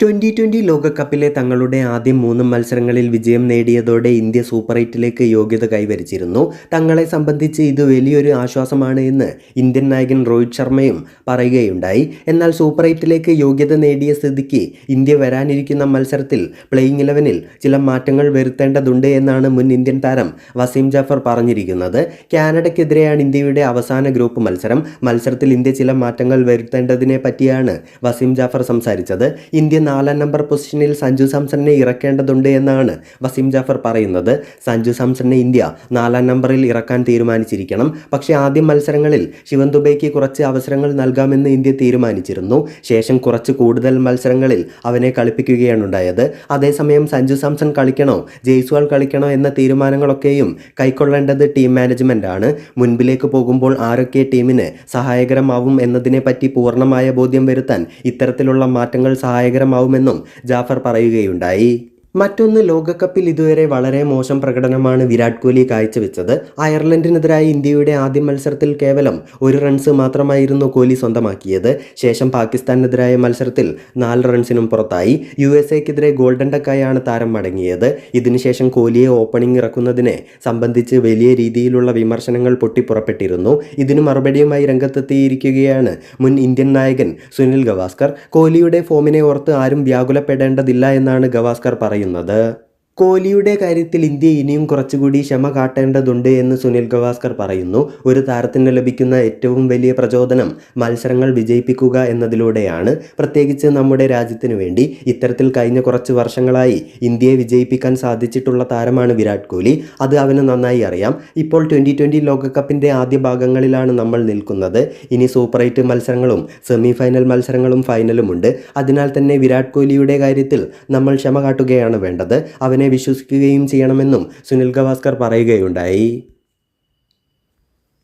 Twenty twenty ലോകകപ്പിലെ തങ്ങളുടെ ആദ്യ മൂന്ന് മത്സരങ്ങളിൽ വിജയം നേടിയതോടെ ഇന്ത്യ സൂപ്പർ എയ്റ്റിലേക്ക് യോഗ്യത കൈവരിച്ചിരുന്നു. തങ്ങളെ സംബന്ധിച്ച് ഇത് വലിയൊരു ആശ്വാസമാണ് എന്ന് ഇന്ത്യൻ നായകൻ രോഹിത് ശർമ്മയും പറയുകയുണ്ടായി. എന്നാൽ സൂപ്പർ എയ്റ്റിലേക്ക് യോഗ്യത നേടിയ സ്ഥിതിക്ക് ഇന്ത്യ വരാനിരിക്കുന്ന മത്സരത്തിൽ പ്ലേയിങ് ഇലവനിൽ ചില മാറ്റങ്ങൾ വരുത്തേണ്ടതുണ്ട് എന്നാണ് മുൻ ഇന്ത്യൻ താരം വസീം ജാഫർ പറഞ്ഞിരിക്കുന്നത്. കാനഡയ്ക്കെതിരെയാണ് ഇന്ത്യയുടെ അവസാന ഗ്രൂപ്പ് മത്സരം. മത്സരത്തിൽ ഇന്ത്യ ചില മാറ്റങ്ങൾ വരുത്തേണ്ടതിനെ പറ്റിയാണ് വസീം ജാഫർ സംസാരിച്ചത്. ഇന്ത്യ നാലാം നമ്പർ പൊസിഷനിൽ സഞ്ജു സാംസണിനെ ഇറക്കേണ്ടതുണ്ട് എന്നാണ് വസീം ജാഫർ പറയുന്നത്. സഞ്ജു സാംസണിനെ ഇന്ത്യ നാലാം നമ്പറിൽ ഇറക്കാൻ തീരുമാനിച്ചിരിക്കണം. പക്ഷേ ആദ്യം മത്സരങ്ങളിൽ ശിവൻ ദുബൈക്ക് കുറച്ച് അവസരങ്ങൾ നൽകാമെന്ന് ഇന്ത്യ തീരുമാനിച്ചിരുന്നു. ശേഷം കുറച്ച് കൂടുതൽ മത്സരങ്ങളിൽ അവനെ കളിപ്പിക്കുകയാണ് ഉണ്ടായത്. അതേസമയം സഞ്ജു സാംസൺ കളിക്കണോ ജയ്സ്വാൾ കളിക്കണോ എന്ന തീരുമാനങ്ങളൊക്കെയും കൈക്കൊള്ളേണ്ടത് ടീം മാനേജ്മെന്റ് ആണ്. മുൻപിലേക്ക് പോകുമ്പോൾ ആരൊക്കെ ടീമിന് സഹായകരമാവും എന്നതിനെപ്പറ്റി പൂർണമായ ബോധ്യം വരുത്താൻ ഇത്തരത്തിലുള്ള മാറ്റങ്ങൾ സഹായകരമാവുമെന്നും ജാഫർ പറയുകയുണ്ടായി. മറ്റൊന്ന് ലോകകപ്പിൽ ഇതുവരെ വളരെ മോശം പ്രകടനമാണ് വിരാട് കോഹ്ലി കാഴ്ചവെച്ചത്. അയർലൻഡിനെതിരായ ഇന്ത്യയുടെ ആദ്യ മത്സരത്തിൽ കേവലം ഒരു റൺസ് മാത്രമായിരുന്നു കോഹ്ലി സ്വന്തമാക്കിയത്. ശേഷം പാകിസ്ഥാനെതിരായ മത്സരത്തിൽ നാല് റൺസിനും പുറത്തായി. യു എസ് എക്കെതിരെ ഗോൾഡൻ ഡക്കായാണ് താരം മടങ്ങിയത്. ഇതിനുശേഷം കോഹ്ലിയെ ഓപ്പണിംഗ് ഇറക്കുന്നതിനെ സംബന്ധിച്ച് വലിയ രീതിയിലുള്ള വിമർശനങ്ങൾ പൊട്ടിപ്പുറപ്പെട്ടിരുന്നു. ഇതിന് മറുപടിയുമായി രംഗത്തെത്തിയിരിക്കുകയാണ് മുൻ ഇന്ത്യൻ നായകൻ സുനിൽ ഗവാസ്കർ. കോഹ്ലിയുടെ ഫോമിനെ ഓർത്ത് ആരും വ്യാകുലപ്പെടേണ്ടതില്ല എന്നാണ് ഗവാസ്കർ പറയുന്നത്. блин, надо കോഹ്ലിയുടെ കാര്യത്തിൽ ഇന്ത്യ ഇനിയും കുറച്ചുകൂടി ക്ഷമ കാട്ടേണ്ടതുണ്ട് എന്ന് സുനിൽ ഗവാസ്കർ പറയുന്നു. ഒരു താരത്തിന് ലഭിക്കുന്ന ഏറ്റവും വലിയ പ്രചോദനം മത്സരങ്ങൾ വിജയിപ്പിക്കുക എന്നതിലൂടെയാണ്. പ്രത്യേകിച്ച് നമ്മുടെ രാജ്യത്തിനു വേണ്ടി ഇത്തരത്തിൽ കഴിഞ്ഞ കുറച്ച് വർഷങ്ങളായി ഇന്ത്യയെ വിജയിപ്പിക്കാൻ സാധിച്ചിട്ടുള്ള താരമാണ് വിരാട് കോഹ്ലി അത് അവന് നന്നായി അറിയാം. ഇപ്പോൾ ട്വന്റി ട്വന്റി ലോകകപ്പിന്റെ ആദ്യ ഭാഗങ്ങളിലാണ് നമ്മൾ നിൽക്കുന്നത്. ഇനി സൂപ്പർ എയ്റ്റ് മത്സരങ്ങളും സെമി ഫൈനൽ മത്സരങ്ങളും ഫൈനലുമുണ്ട്. അതിനാൽ തന്നെ വിരാട് കോഹ്ലിയുടെ കാര്യത്തിൽ നമ്മൾ ക്ഷമ കാട്ടുകയാണ് വേണ്ടത്. അവനെ വിശ്വസിക്കുകയും ചെയ്യണമെന്നും സുനിൽ ഗവാസ്കർ പറയുകയുണ്ടായി.